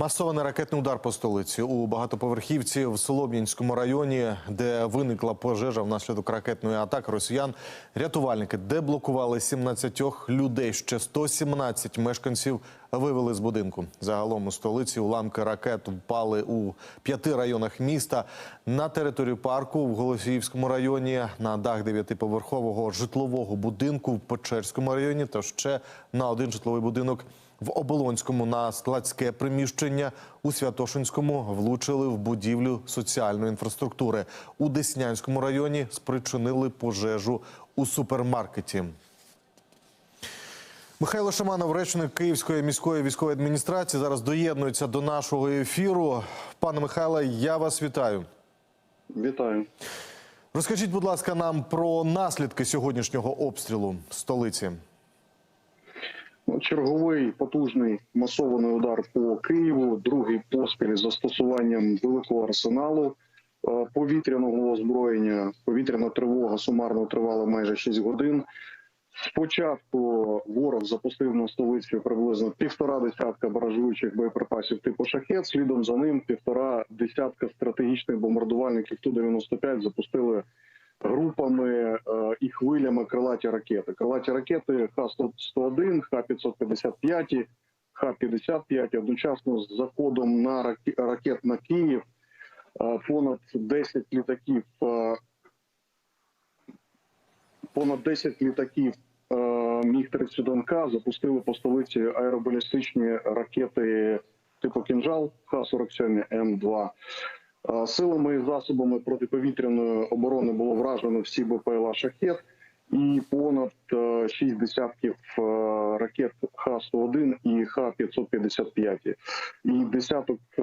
Масований ракетний удар по столиці у багатоповерхівці в Солом'янському районі, де виникла пожежа внаслідок ракетної атаки росіян. Рятувальники деблокували 17 людей. Ще 117 мешканців вивели з будинку. Загалом у столиці уламки ракет впали у п'яти районах міста на територію парку в Голосіївському районі, на дах дев'ятиповерхового житлового будинку в Печерському районі та ще на один житловий будинок. В Оболонському на складське приміщення у Святошинському влучили в будівлю соціальної інфраструктури. У Деснянському районі спричинили пожежу у супермаркеті. Михайло Шаманов, речник Київської міської військової адміністрації, зараз доєднується до нашого ефіру. Пане Михайле, я вас вітаю. Вітаю. Розкажіть, будь ласка, нам про наслідки сьогоднішнього обстрілу столиці. Ну, Черговий потужний масований удар по Києву, другий поспіль з застосуванням великого арсеналу е, повітряного озброєння. Повітряна тривога сумарно тривала майже 6 годин. Спочатку ворог запустив на столицю приблизно півтора десятка баражуючих боєприпасів типу шахет. Слідом за ним півтора десятка стратегічних бомбардувальників Ту-95 запустили групами е, і хвилями крилаті ракети. Крилаті ракети Х-101, Х-555, Х-55 одночасно з заходом на раке- ракет на Київ е, понад 10 літаків е, понад 10 літаків е, Міг-31К запустили по столиці аеробалістичні ракети типу «Кінжал» Х-47 М2. Е, Силами і засобами протиповітряної оборони було вражено всі БПЛА «Шахет» і понад е, шість десятків е, ракет Х-101 і Х-555. І десяток е,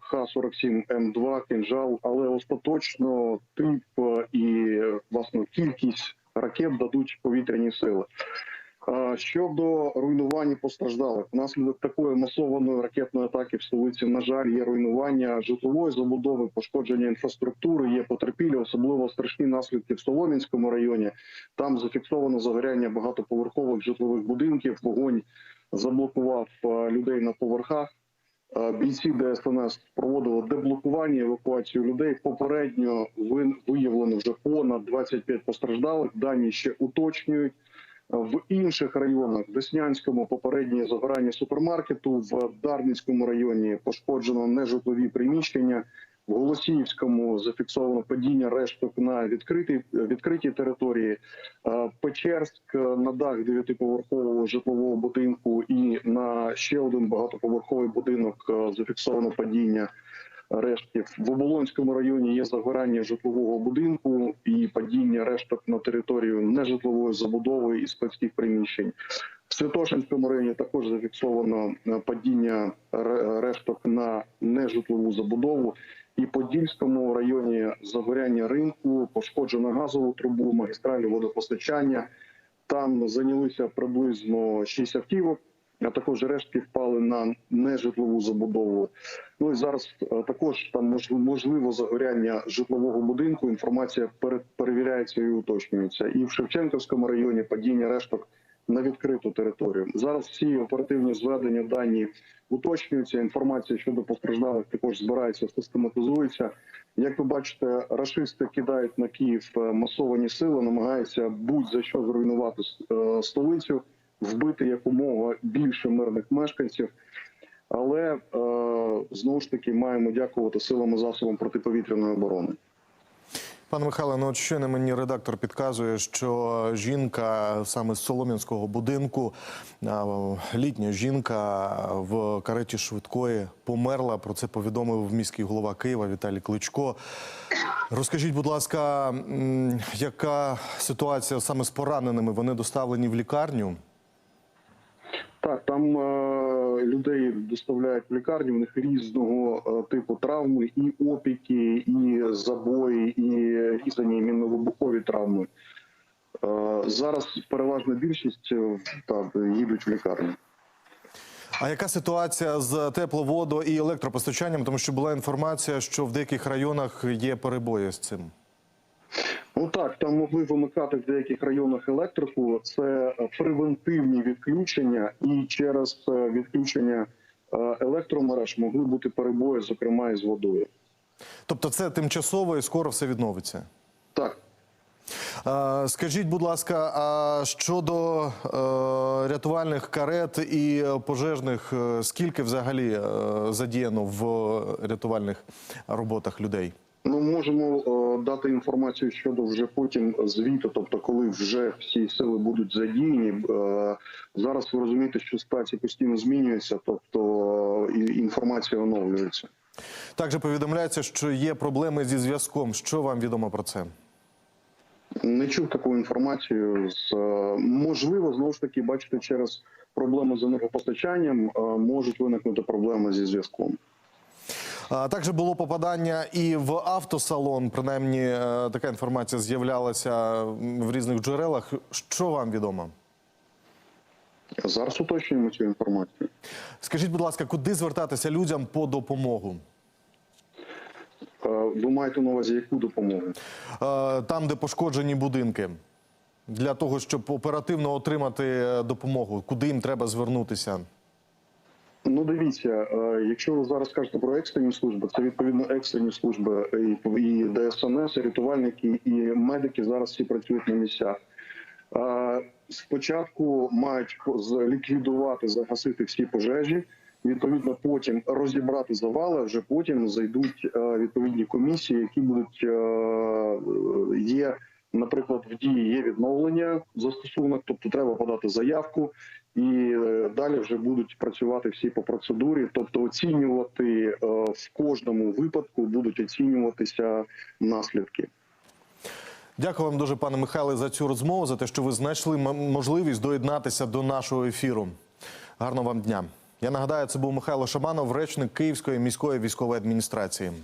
Х-47 М2 «Кінжал», але остаточно тип е, і власне кількість ракет дадуть повітряні сили. А Щодо руйнувань постраждалих, внаслідок такої масованої ракетної атаки в столиці, на жаль, є руйнування житлової забудови, пошкодження інфраструктури, є потерпілі, особливо страшні наслідки в Солом'янському районі. Там зафіксовано загоряння багатоповерхових житлових будинків. Вогонь заблокував е, людей на поверхах. Е, Бійці ДСНС проводили деблокування, евакуацію людей. Попередньо виявлено вже понад 25 постраждалих. Дані ще уточнюють. В інших районах в Деснянському попереднє загорання супермаркету, в Дарницькому районі пошкоджено нежитлові приміщення. В Голосіївському зафіксовано падіння решток на відкритій відкритій території. Е, Печерськ на дах дев'ятиповерхового житлового будинку і на ще один багатоповерховий будинок е, зафіксовано падіння рештків. В Оболонському районі є загорання житлового будинку і падіння решток на територію нежитлової забудови і складських приміщень. В Святошинському районі також зафіксовано е, падіння решток на нежитлову забудову. І Подільському районі загоряння ринку, пошкоджено газову трубу, магістралі водопостачання. Там зайнялися приблизно 6 автівок, а також рештки впали на нежитлову забудову. Ну і зараз е, також там мож- можливо загоряння житлового будинку. Інформація пере- перевіряється і уточнюється. І в Шевченківському районі падіння решток на відкриту територію. Зараз всі оперативні зведення дані уточнюються. Інформація щодо постраждалих також збирається, систематизується. Як ви бачите, рашисти кидають на Київ е, масовані сили, намагаються будь-за що зруйнувати е, столицю, вбити якомога більше мирних мешканців. Але е, знову ж таки маємо дякувати силам і засобам протиповітряної оборони. Пане Михайле, ну от щойно мені редактор підказує, що жінка саме з Солом'янського будинку, літня жінка в кареті швидкої померла. Про це повідомив міський голова Києва Віталій Кличко. Розкажіть, будь ласка, яка ситуація саме з пораненими? Вони доставлені в лікарню? Так, там е, людей доставляють в лікарню. У них різного е, типу травми, і опіки, і забої, і різані мінно-вибухові травми. Е, зараз переважна більшість е, так, їдуть в лікарню. А яка ситуація з тепловодо і електропостачанням? Тому що була інформація, що в деяких районах є перебої з цим. Ну так, там могли вимикати в деяких районах електрику. Це е, превентивні відключення, і через е, відключення е, електромереж могли бути перебої, зокрема із водою. Тобто, це тимчасово і скоро все відновиться. Так, Скажіть, будь ласка, а щодо рятувальних карет і пожежних, скільки взагалі задіяно в рятувальних роботах людей? Ну можемо е, дати інформацію щодо вже потім звіту, тобто коли вже всі сили будуть задіяні. Е, зараз ви розумієте, що ситуація постійно змінюється, тобто е, інформація оновлюється. Також повідомляється, що є проблеми зі зв'язком. Що вам відомо про це? Не чув таку інформацію. З можливо, знову ж таки, бачите, через проблеми з енергопостачанням можуть виникнути проблеми зі зв'язком. А також було попадання і в автосалон. Принаймні, е, така інформація з'являлася в різних джерелах. Що вам відомо? Зараз уточнюємо цю інформацію. Скажіть, будь ласка, куди звертатися людям по допомогу? Е, Ви маєте на увазі яку допомогу? Е, Там, де пошкоджені будинки, для того, щоб оперативно отримати допомогу, куди їм треба звернутися? Ну, дивіться, е, якщо ви зараз кажете про екстрені служби, це відповідно екстрені служби і, ДСНС, і рятувальники, і медики зараз всі працюють на місцях. Е, Спочатку мають ліквідувати, загасити всі пожежі. Відповідно, потім розібрати завали. Вже потім зайдуть е, відповідні комісії, які будуть є, наприклад, в дії є відновлення застосунок, тобто треба подати заявку, і е, далі вже будуть працювати всі по процедурі. Тобто, оцінювати е, в кожному випадку будуть оцінюватися наслідки. Дякую вам дуже, пане Михайле, за цю розмову, за те, що ви знайшли можливість доєднатися до нашого ефіру. Гарного вам дня. Я нагадаю, це був Михайло Шаманов, речник Київської міської військової адміністрації.